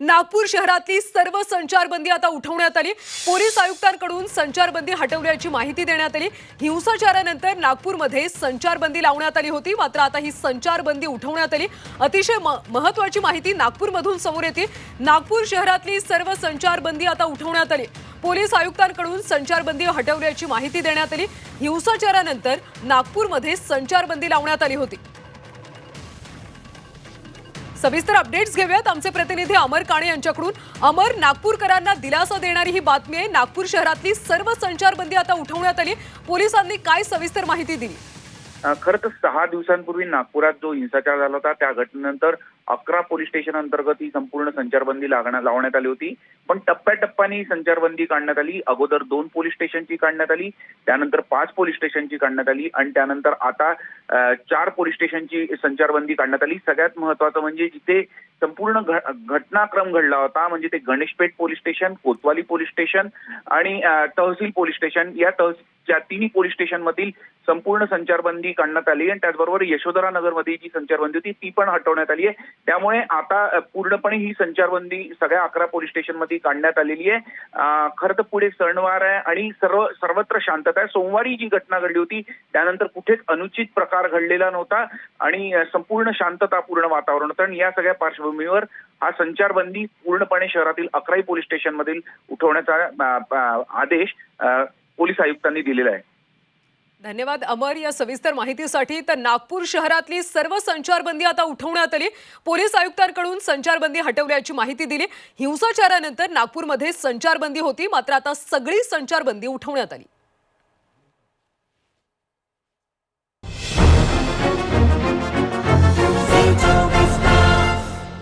नागपूर शहरातली सर्व संचारबंदी आता उठवण्यात आली. पोलीस आयुक्तांकडून संचारबंदी हटवल्याची माहिती देण्यात आली. हिंसाचारानंतर नागपूरमध्ये संचारबंदी लावण्यात आली होती. मात्र आता ही संचारबंदी उठवण्यात आली. अतिशय म- महत्वाची माहिती नागपूरमधून समोर येते. नागपूर शहरातली सर्व संचारबंदी आता उठवण्यात आली. पोलीस आयुक्तांकडून संचारबंदी हटवल्याची माहिती देण्यात आली. हिंसाचारानंतर नागपूरमध्ये संचारबंदी लावण्यात आली होती. सविस्तर अपडेट्स घेऊयात. आमचे प्रतिनिधी अमर काणे यांच्याकडून. अमर नागपूरकरांना दिलासा देणारी ही बातमी आहे. नागपूर शहरातली सर्व संचारबंदी आता उठवण्यात आली. पोलिसांनी काय सविस्तर माहिती दिली? खरं तर सहा दिवसांपूर्वी नागपुरात जो हिंसाचार झाला होता त्या घटनेनंतर अकरा पोलीस स्टेशन अंतर्गत ही संपूर्ण संचारबंदी लागण्यात लावण्यात आली होती. पण टप्प्याटप्प्याने ही संचारबंदी काढण्यात आली. अगोदर दोन पोलीस स्टेशनची काढण्यात आली त्यानंतर पाच पोलीस स्टेशनची काढण्यात आली आणि त्यानंतर आता चार पोलीस स्टेशनची संचारबंदी काढण्यात आली. सगळ्यात महत्वाचं म्हणजे जिथे संपूर्ण घटनाक्रम घडला होता म्हणजे ते Ganeshpeth police station Kotwali police station आणि तहसील पोलीस स्टेशन या तहसीलच्या तिन्ही पोलीस स्टेशन मधील संपूर्ण संचारबंदी काढण्यात आली आणि त्याचबरोबर यशोधरा नगरमध्ये जी संचारबंदी होती ती पण हटवण्यात आली आहे. त्यामुळे आता पूर्णपणे ही संचारबंदी सगळ्या अकरा पोलीस स्टेशनमध्ये काढण्यात आलेली आहे. खरं तर पुढे सणवार आहे आणि सर्व सर्वत्र शांतता आहे. सोमवारी जी घटना घडली होती त्यानंतर कुठेच अनुचित प्रकार घडलेला नव्हता आणि संपूर्ण शांततापूर्ण वातावरण होतं. आणि या सगळ्या पार्श्वभूमीवर हा संचारबंदी पूर्णपणे शहरातील अकराही पोलीस स्टेशन मधील उठवण्याचा आदेश पोलीस आयुक्तांनी दिलेला आहे. धन्यवाद अमर या सविस्तर माहितीसाठी. तर नागपूर शहरातली सर्व संचारबंदी आता उठवण्यात आली. पोलीस आयुक्तांकडून संचारबंदी हटवल्याची माहिती दिली. हिंसाचारानंतर नागपूरमध्ये संचारबंदी होती. मात्र आता सगळी संचारबंदी उठवण्यात आली.